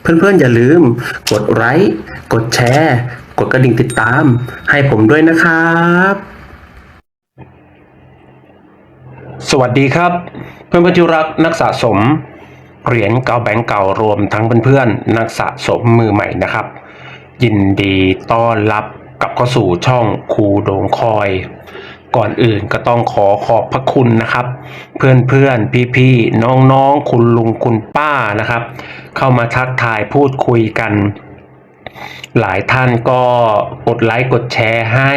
เพื่อนๆอย่าลืม กดไลค์กดแชร์ กดกระดิ่งติดตาม ให้ผมด้วยนะครับ สวัสดีครับ เพื่อนๆที่รักนักสะสม เหรียญเก่าแบงก์เก่ารวมทั้งเพื่อนๆนักสะสมมือใหม่นะครับ ยินดีต้อนรับกลับเข้าสู่ช่องครูโดงคอย ก่อนอื่นก็ต้องขอขอบพระคุณนะครับ เพื่อนๆพี่ๆน้องๆคุณลุงคุณป้านะครับ เข้ามาทักทายพูดคุยกัน หลายท่านก็กดไลค์กดแชร์ให้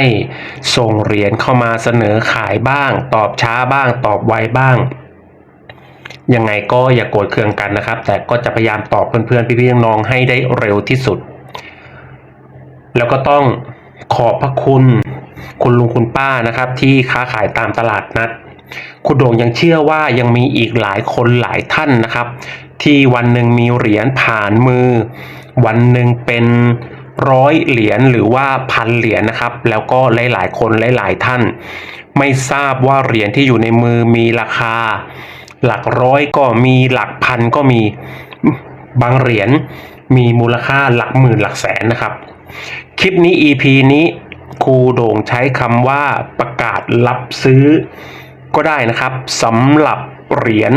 ส่งเหรียญเข้ามาเสนอขายบ้าง ตอบช้าบ้าง ตอบไวบ้างยังไงก็อย่ากโกรธเคืองกันนะครับ แต่ก็จะพยายามตอบเพื่อนๆพี่ๆน้องๆให้ได้เร็วที่สุด แล้วก็ต้อง ขอบพระคุณ คุณลุงคุณป้านะครับ ที่ค้าขายตามตลาดนัด คุณโด่งยังเชื่อว่ายังมีอีกหลายคนหลายท่านนะครับ ที่วันหนึ่งมีเหรียญผ่านมือ วันหนึ่งเป็นร้อยเหรียญหรือว่าพันเหรียญนะครับ แล้วก็หลายๆ คนหลายๆท่าน ไม่ทราบว่าเหรียญที่อยู่ในมือมีราคา หลักร้อยก็มีหลักพันก็มีบางเหรียญมีมูลค่าหลักหมื่นหลักแสนนะครับ คลิปนี้ EP นี้ครูโด่งใช้คำว่าประกาศรับซื้อ ก็ได้นะครับสำหรับเหรียญ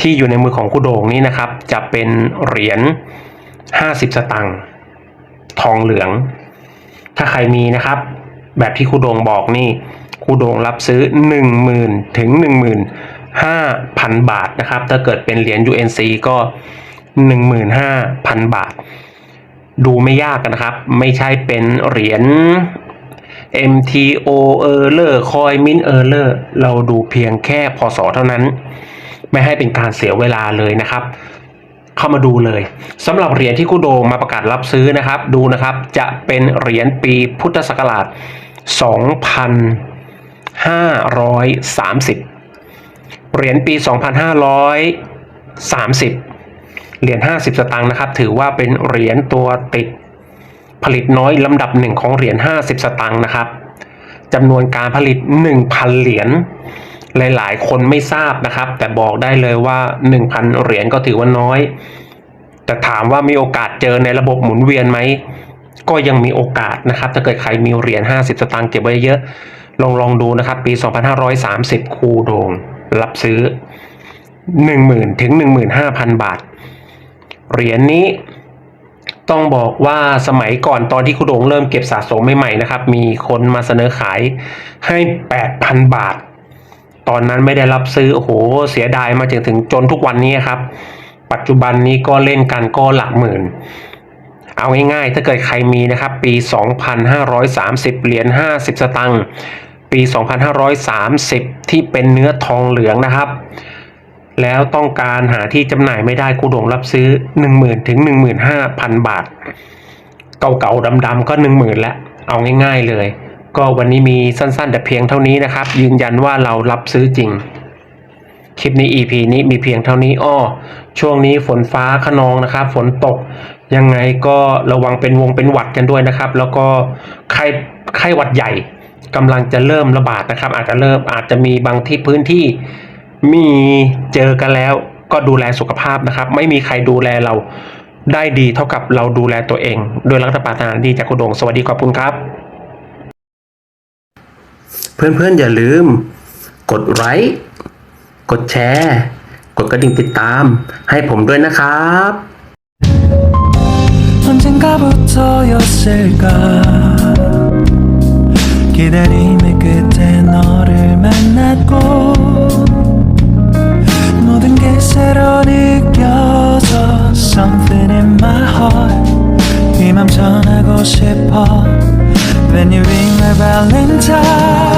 ที่อยู่ในมือของครูโด่งนี้นะครับ จะเป็นเหรียญ 50 สตังค์ทองเหลือง ถ้าใครมีนะครับ แบบที่ครูโด่งบอกนี่ครูโด่งรับซื้อ 10,000 ถึง 15,000 บาทนะครับ ถ้าเกิดเป็นเหรียญ UNC ก็ 15,000 บาท ดูไม่ยากนะครับ ไม่ใช่เป็นเหรียญ MTO Error Coin Mint Error เราดูเพียงแค่พศเท่านั้น ไม่ให้เป็นการเสียเวลาเลยนะครับ เข้ามาดูเลยสำหรับเหรียญที่คุโดมาประกาศรับซื้อนะครับ ดูนะครับจะเป็นเหรียญปีพุทธศักราช 2530 เหรียญปี 2530 เหรียญ50 สตางค์นะครับ ถือว่าเป็นเหรียญตัวติดผลิตน้อยลำดับหนึ่งของเหรียญ50 สตางค์นะครับจำนวนการผลิต 1,000 เหรียญหลาย ๆ คนไม่ทราบนะครับ แต่บอกได้เลยว่า 1,000 เหรียญก็ถือว่าน้อย แต่ถามว่ามีโอกาสเจอในระบบหมุนเวียนไหมก็ยังมีโอกาสนะครับ ถ้าเกิดใครมีเหรียญ50 สตางค์เก็บไว้เยอะ ลองลองดูนะครับ ปี 2530 คูโดง รับซื้อ 10,000 ถึง 15,000 บาท เหรียญนี้ต้องบอกว่าสมัยก่อนตอนที่คุณโดงเริ่มเก็บสะสมใหม่ๆนะครับ มีคนมาเสนอขายให้ 8,000 บาท ตอนนั้นไม่ได้รับซื้อ โอ้โห เสียดายมาจนถึงจนทุกวันนี้ครับ ปัจจุบันนี้ก็เล่นกันก็หลักหมื่น เอาง่ายๆ ถ้าเกิดใครมีนะครับ ปี 2530 เหรียญ50 สตังค์ ปี 2530 ที่เป็นเนื้อทองเหลืองนะครับ แล้วต้องการหาที่จำหน่ายไม่ได้ครูโด่งรับซื้อ 10,000 ถึง 15,000 บาท เก่าๆดำๆก็ 10,000แล้วเอาง่าย ๆเลย ก็วันนี้มีสั้นๆ แต่เพียงเท่านี้นะครับ ยืนยันว่าเรารับซื้อจริง คลิปนี้ EP นี้มีเพียงเท่านี้อ้อช่วงนี้ฝนฟ้าขนองนะครับ ฝนตกยังไงก็ระวังเป็นวงเป็นหวัดกันด้วยนะครับ แล้วก็ไข้ไข้หวัดใหญ่กำลังจะเริ่มระบาดนะครับ อาจจะเริ่มอาจจะมีบางที่พื้นที่ มีเจอกันแล้วก็ดูแลสุขภาพนะครับ ไม่มีใครดูแลเราได้ดีเท่ากับเราดูแลตัวเอง โดยรัฐปรารถนาดีจากคุณโดงสวัสดีขอบคุณครับ เพื่อนๆอย่าลืม กดไลค์กดแชร์ กดกระดิ่งติดตาม ให้ผมด้วยนะครับ 언젠가부터였을까 기다림의 끝에 너를 만났고 When you ring my valentine